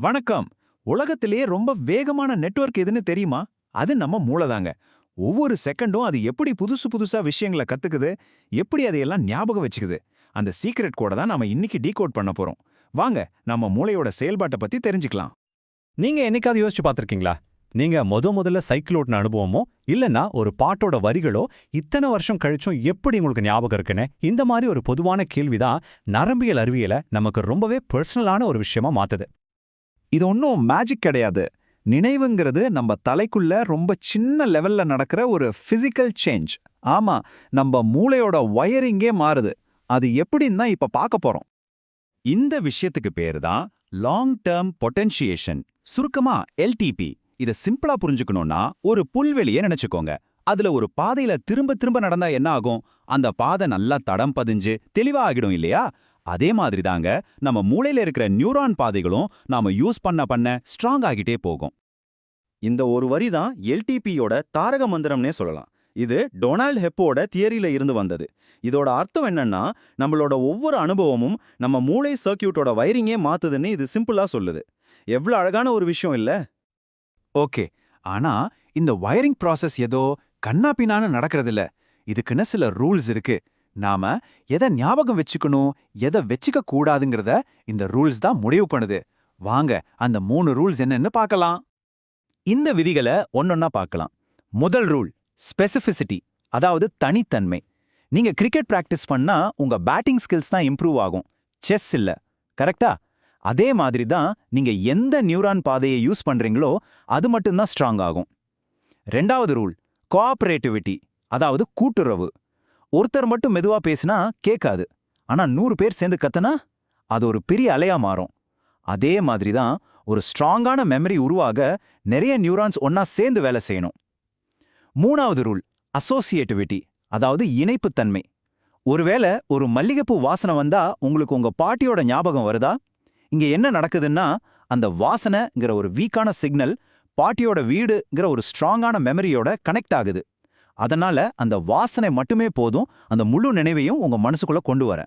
வணக்கம். உலகத்திலேயே ரொம்ப வேகமான நெட்வொர்க் எதுன்னு தெரியுமா? அது நம்ம மூளைதாங்க. ஒவ்வொரு செகண்டும் அது எப்படி புதுசு புதுசா விஷயங்களை கத்துக்குது எப்படி அதையெல்லாம் ஞாபகம் வச்சுக்குது அந்த சீக்ரெட் கூட தான் நாம இன்னைக்கு டீகோட் பண்ண போறோம். வாங்க நம்ம மூளையோட செயல்பாட்டை பத்தி தெரிஞ்சுக்கலாம். நீங்க என்னைக்காவது யோசிச்சு பார்த்துருக்கீங்களா? நீங்க முத முதல்ல சைக்கிள் ஓட்டின அனுபவமோ இல்லனா ஒரு பாட்டோட வரிகளோ இத்தனை வருஷம் கழிச்சும் எப்படி உங்களுக்கு ஞாபகம் இருக்குன்னு இந்த மாதிரி ஒரு பொதுவான கேள்விதான் நரம்பியல் அறிவியலை நமக்கு ரொம்பவே பர்சனலான ஒரு விஷயமா மாத்துது. இது ஒன்றும் மேஜிக் கிடையாது. நினைவுங்கிறது நம்ம தலைக்குள்ள ரொம்ப சின்ன லெவல்ல நடக்கிற ஒரு ஃபிசிக்கல் சேஞ்ச் ஆமா நம்ம மூளையோட வயரிங்கே மாறுது. அது எப்படின்னு தான் இப்ப பார்க்க போறோம். இந்த விஷயத்துக்கு பேரு தான் லாங் டேர்ம் பொட்டென்ஷியேஷன் சுருக்கமா எல்டிபி இத சிம்பிளா புரிஞ்சுக்கணும்னா ஒரு புல்வெளியை நினைச்சுக்கோங்க. அதுல ஒரு பாதையில திரும்ப திரும்ப நடந்தா என்ன ஆகும்? அந்த பாதை நல்லா தடம் பதிஞ்சு தெளிவா ஆகிடும் இல்லையா? அதே மாதிரி தாங்க நம்ம மூளையில இருக்கிற நியூரான் பாதைகளும் நாம யூஸ் பண்ண பண்ண ஸ்ட்ராங் ஆகிட்டே போகும். இந்த ஒரு வரி தான் எல்டிபியோட தாரக மந்திரம்னே சொல்லலாம். இது டொனால்ட் ஹெப்போட தியரியில இருந்து வந்தது. இதோட அர்த்தம் என்னன்னா நம்மளோட ஒவ்வொரு அனுபவமும் நம்ம மூளை சர்க்கியூட்டோட வயரிங்கே மாத்துதுன்னு இது சிம்பிளா சொல்லுது. எவ்வளவு அழகான ஒரு விஷயம் இல்ல? ஓகே ஆனா இந்த வயரிங் ப்ராசஸ் ஏதோ கண்ணாப்பினான்னு நடக்கிறதில்ல. இதுக்குன்னு சில ரூல்ஸ் இருக்கு. நாம எதை ஞாபகம் வச்சுக்கணும் எதை வச்சுக்க கூடாதுங்கிறத இந்த ரூல்ஸ் தான் முடிவு பண்ணுது. வாங்க அந்த மூணு ரூல்ஸ் என்னன்னு பார்க்கலாம். இந்த விதிகளை ஒன்னொன்னா பார்க்கலாம். முதல் ரூல் ஸ்பெசிஃபிசிட்டி அதாவது தனித்தன்மை. நீங்க கிரிக்கெட் பிராக்டிஸ் பண்ணா உங்க பேட்டிங் ஸ்கில்ஸ் தான் இம்ப்ரூவ் ஆகும். செஸ் இல்ல கரெக்டா அதே மாதிரி தான் நீங்க எந்த நியூரான் பாதையை யூஸ் பண்றீங்களோ அது மட்டும்தான் ஸ்ட்ராங் ஆகும். ரெண்டாவது ரூல் கோஆபரேட்டிவிட்டி அதாவது கூட்டுறவு. ஒருத்தர் மட்டும் மெதுவா பேசினா கேட்காது. ஆனா நூறு பேர் சேர்ந்து கத்தனா அது ஒரு பெரிய அலையா மாறும். அதே மாதிரி தான் ஒரு ஸ்ட்ராங்கான மெமரி உருவாக நிறைய நியூரான்ஸ் ஒன்னா சேர்ந்து வேலை செய்யணும். மூணாவது ரூல் அசோசியேட்டிவிட்டி அதாவது இணைப்புத்தன்மை ஒருவேளை ஒரு மல்லிகைப்பூ வாசனை வந்தா உங்களுக்கு உங்க பாட்டியோட ஞாபகம் வருதா? இங்க என்ன நடக்குதுன்னா அந்த வாசனைங்கிற ஒரு வீக்கான சிக்னல் பாட்டியோட வீடுங்கிற ஒரு ஸ்ட்ராங்கான மெமரியோட கனெக்ட் ஆகுது. அதனால அந்த வாசனை மட்டுமே போதும். அந்த முழு நினைவையும் உங்க மனசுக்குள்ள கொண்டு வர.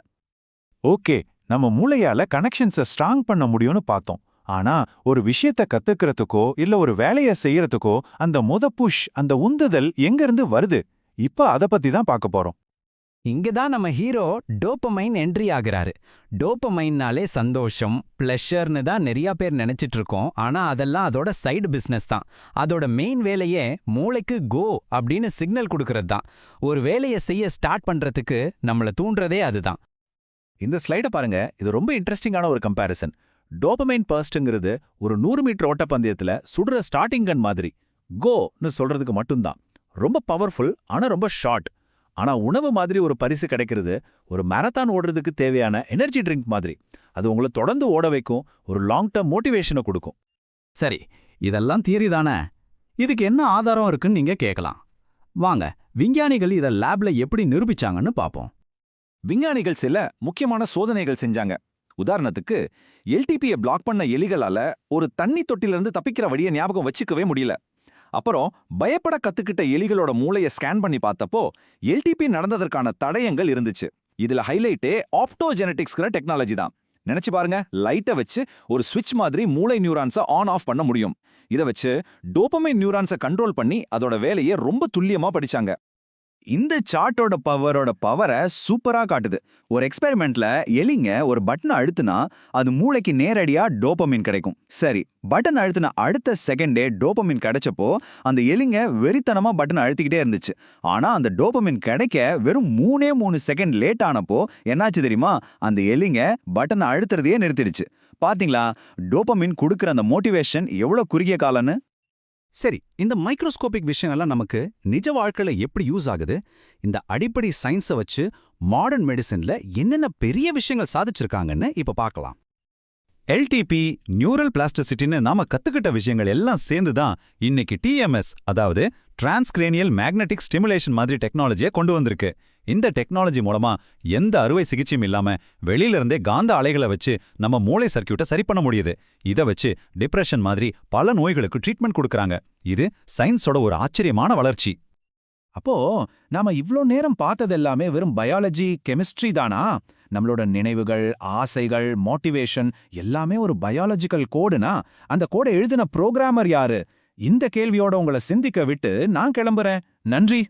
ஓகே நம்ம மூளையால கனெக்ஷன்ஸை ஸ்ட்ராங் பண்ண முடியும்னு பார்த்தோம். ஆனா ஒரு விஷயத்த கத்துக்கிறதுக்கோ இல்ல ஒரு வேலைய செய்யறதுக்கோ அந்த முத புஷ் அந்த உந்துதல் எங்க இருந்து வருது? இப்ப அத பத்தி தான் பார்க்க போறோம். இங்க தான் நம்ம ஹீரோ டோப்பமைன் என்ட்ரி ஆகிறாரு. டோப்பமைன்னாலே சந்தோஷம் ப்ளஷர்னு தான் நிறைய பேர் நினைச்சிட்டு இருக்கோம். ஆனா அதெல்லாம் அதோட சைடு பிசினஸ் தான். அதோட மெயின் வேலையே மூளைக்கு கோ அப்படின்னு சிக்னல் கொடுக்கறது தான். ஒரு வேலையை செய்ய ஸ்டார்ட் பண்றதுக்கு நம்மள தூண்டுறதே அதுதான் இந்த ஸ்லைட பாருங்க. இது ரொம்ப இன்ட்ரெஸ்டிங்கான ஒரு கம்பேரிசன் டோபமைன் பர்ஸ்ட்ங்கிறது ஒரு நூறு மீட்டர் ஓட்டப்பந்தயத்துல சுடுற ஸ்டார்டிங் கன் மாதிரி. கோன்னு சொல்றதுக்கு மட்டும்தான். ரொம்ப பவர்ஃபுல் ஆனா ரொம்ப ஷார்ட் ஆனா உணவு மாதிரி ஒரு பரிசு கிடைக்கிறது ஒரு மேரத்தான் ஓடுறதுக்கு தேவையான எனர்ஜி ட்ரிங்க் மாதிரி. அது உங்களை தொடர்ந்து ஓட வைக்கும் ஒரு லாங் டேர்ம் மோட்டிவேஷனை கொடுக்கும். சரி இதெல்லாம் தியரி தானே? இதுக்கு என்ன ஆதாரம் இருக்குன்னு நீங்க கேட்கலாம். வாங்க விஞ்ஞானிகள் இதை லேப்ல எப்படி நிரூபிச்சாங்கன்னு பார்ப்போம். விஞ்ஞானிகள் சில முக்கியமான சோதனைகள் செஞ்சாங்க. உதாரணத்துக்கு எல்டிபியை பிளாக் பண்ண எலிகளால ஒரு தண்ணி தொட்டிலிருந்து தப்பிக்கிற வழியை ஞாபகம் வச்சுக்கவே முடியல. அப்புறம் பயப்பட கத்துக்கிட்ட எலிகளோட மூளையை ஸ்கேன் பண்ணி பார்த்தப்போ எல்டிபி நடந்ததற்கான தடயங்கள் இருந்துச்சு. இதுல ஹைலைட்டே ஆப்டோஜெனட்டிக்ஸ்ங்கிற டெக்னாலஜி தான். நினைச்சு பாருங்க லைட்டை வச்சு ஒரு சுவிட்ச் மாதிரி மூளை நியூரான்ஸை ஆன் ஆஃப் பண்ண முடியும். இதை வச்சு டோபமைன் நியூரான்ஸை கண்ட்ரோல் பண்ணி அதோட வேலையை ரொம்ப துல்லியமா படிச்சாங்க. இந்த சார்ட்டோட பவரோட பவரை சூப்பரா காட்டுது. ஒரு எக்ஸ்பெரிமெண்ட்ல எலிங்க ஒரு பட்டனை அழுத்துனா அது மூளைக்கு நேரடியா டோப்பமின் கிடைக்கும். சரி பட்டன் அழுத்தின அடுத்த செகண்டே டோபமின் கிடைச்சப்போ அந்த எலிங்க வெறித்தனமா பட்டன் அழுத்திக்கிட்டே இருந்துச்சு. ஆனா அந்த டோபமின் கிடைக்க வெறும் மூணே மூணு செகண்ட் லேட் ஆனப்போ என்னாச்சு தெரியுமா? அந்த எலிங்க பட்டனை அழுத்துறதையே நிறுத்திடுச்சு. பாத்தீங்களா? டோப்பமின் கொடுக்குற அந்த மோட்டிவேஷன் எவ்வளோ குறுகிய காலன்னு சரி இந்த மைக்ரோஸ்கோபிக் விஷயங்கள்லாம் நமக்கு நிஜ வாழ்க்கையில எப்படி யூஸ் ஆகுது? இந்த அடிப்படை சயின்ஸை வச்சு மாடர்ன் மெடிசின்ல என்னென்ன பெரிய விஷயங்கள் சாதிச்சிருக்காங்கன்னு இப்ப பார்க்கலாம் எல்டிபி நியூரல் பிளாஸ்டிசிட்டின்னு நாம கத்துக்கிட்ட விஷயங்கள் எல்லாம் சேர்ந்து தான் இன்னைக்கு டிஎம்எஸ் அதாவது டிரான்ஸ்கிரேனியல் மேக்னெட்டிக் ஸ்டிமுலேஷன் மாதிரி டெக்னாலஜியை கொண்டு வந்திருக்கு. இந்த டெக்னாலஜி மூலமா எந்த அறுவை சிகிச்சையும் இல்லாம வெளியில இருந்தே காந்த அலைகளை வச்சு நம்ம மூளை சர்க்கியூட்டை சரி பண்ண முடியுது. இதை வச்சு டிப்ரெஷன் மாதிரி பல நோய்களுக்கு ட்ரீட்மெண்ட் கொடுக்கறாங்க. இது சயின்ஸோட ஒரு ஆச்சரியமான வளர்ச்சி. அப்போ நாம இவ்ளோ நேரம் பார்த்ததெல்லாமே வெறும் பயாலஜி கெமிஸ்ட்ரி தானா? நம்மளோட நினைவுகள் ஆசைகள் மோட்டிவேஷன் எல்லாமே ஒரு பயாலஜிக்கல் கோடுனா அந்த கோடை எழுதின புரோகிராமர் யாரு? இந்த கேள்வியோட உங்களை சிந்திக்க விட்டு நான் கிளம்புறேன். நன்றி.